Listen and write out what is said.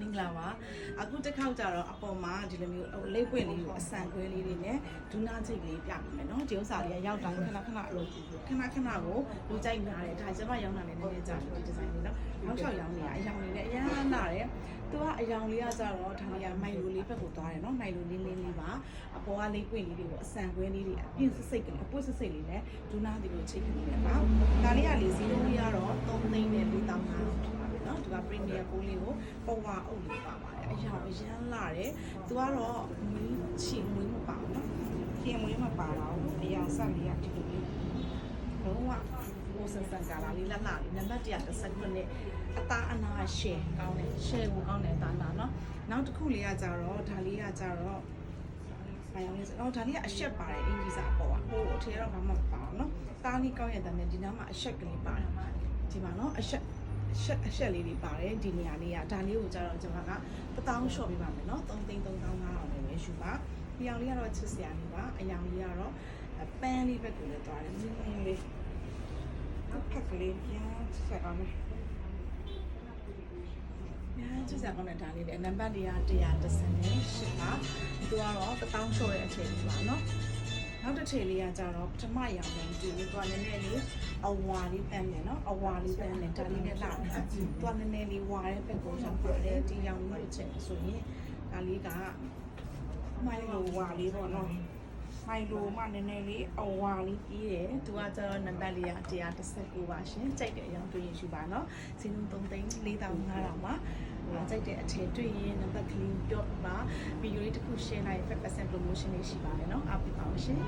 မင်္ဂလာပါအခုတစ်ခေါက်ကြတော့အပေါ်မှာဒီလိုမျိုးဟိုလိပ်ပွင့်လေးကိုအဆန်ခွဲလေးတွေနဲ့ဒူနာချိတ်လေးပြပေးမယ်နော်ဒီဥစ္စာလေးကရောက်တိုင်းခဏခဏလို့ခဏခဏကိုလူကြိုက်နာတယ်ဒါကျမရောင်းတာလည်းနည်းနည်းကြာတယ်ဒီဒီဇိုင်းလေးနော်နောက်လျှောက်ရောင်းနေတာအယောင်လေးနဲ့အရန်နာတယ်သူကအယောင်လေးကကြတော့ဒါလေးကမိုင်လိုလေးဘက်ကိုသွားတယ်နော်မိုင်လိုလေးလေးလေးပါအပေါ်ကလိပ်ပွင့်လေးတွေကိုအဆန်ခွဲလေးတွေအပြင်းစစိတ်ကလေးအပွတ်စစိတ်လေးနဲ့ဒူနာဒီလိုချိတ်ပြီးတယ်ပါဒါလေးကလေစီလုံးကြီးကတော့3သိန်းနဲ့4 တောင်း5ဖြစ်ပါပြီနော်ဒီက premium ပိုးလေးကိုပေါ်ဝါအုပ်လေးပါပါတယ်အယောင်အရန်လာတယ်သူကတော့မီးချီမွေးမပါဘူးနော်ခင်မွေးမပါတော့ဘူးအယောင်ဆက်လေးကဒီလိုလေးလုံးဝဟိုစစံကာလာလေးလက်လာလေးနံပါတ်139နဲ့အသားအနာရှယ်ကောင်းတယ်ရှယ်ကိုကောင်းတယ်တာနာနော်နောက်တစ်ခုလေးကကြတော့ဒါလေးကကြတော့။ဘာရောင်းလဲဆိုတော့ဒါလေးကအရှက်ပါတယ်အင်ဂျီစာပေါ်อ่ะဟိုအထည်တော့ဘာမှမပါဘူးเนาะ။သားလေးကောင်းရတဲ့နဲ့ဒီနားမှာအရှက်ကလေးပါတယ်။ဒီမှာเนาะအရှက် အရှက်အရှက်လေးတွေပါတယ်ဒီနေရာလေးကဒါလေးကိုကြတော့ကျွန်မကတပေါင်းလျှော့ပေးပါမယ်เนาะ3သိန်း3500နဲ့ပဲယူပါ။ဒီအောင်လေးကတော့ချစ်စရာလေးပါ။အယောင်လေးကတော့ပန်းလေးဘက်ကိုလည်းသွားတယ်။နင်းနင်းလေး။ဖက်ကလေးပြန်ဆက်အောင်မယ်။ညာကျစကောင်းတဲ့ဒါလေးလေနံပါတ်လေးက138ပါသူကတော့တပေါင်းချော့တဲ့အချိန်ကြီးပါเนาะ နောက်တစ်ထည်လေးကကြတော့ပထမရောင်ပဲဒီလေးသွားနည်းနည်းလေးအဝါလေးပန်းတယ်နော်အဝါလေးပန်းတယ်ဒါလေးနဲ့လာတယ်သွားနည်းနည်းလေးဝါတဲ့ဘက်ကိုရောက်ပေါ်တယ်ဒီရောင်လေးချက်ဆိုရင်ဒါလေးကမိုင်းလိုဝါလေးပေါ့နော် นาะမိုင်လိုမှနည်းနည်းလေးအဝါလေးပြီးတယ်သူကကျတော့နံပါတ်လေးက119ပါရှင်ကြိုက်တဲ့အရောင်တွေ့ရင်ယူပါเนาะစီလုံး3သိန်း4500ပါအားကြိုက်တဲ့အထည်တွေ့ရင်နံပါတ်ကလေးပြောပါဗီဒီယိုလေးတစ်ခု share လိုက်5% promotion လေးရှိပါတယ်เนาะအားပေးပါအောင်ရှင်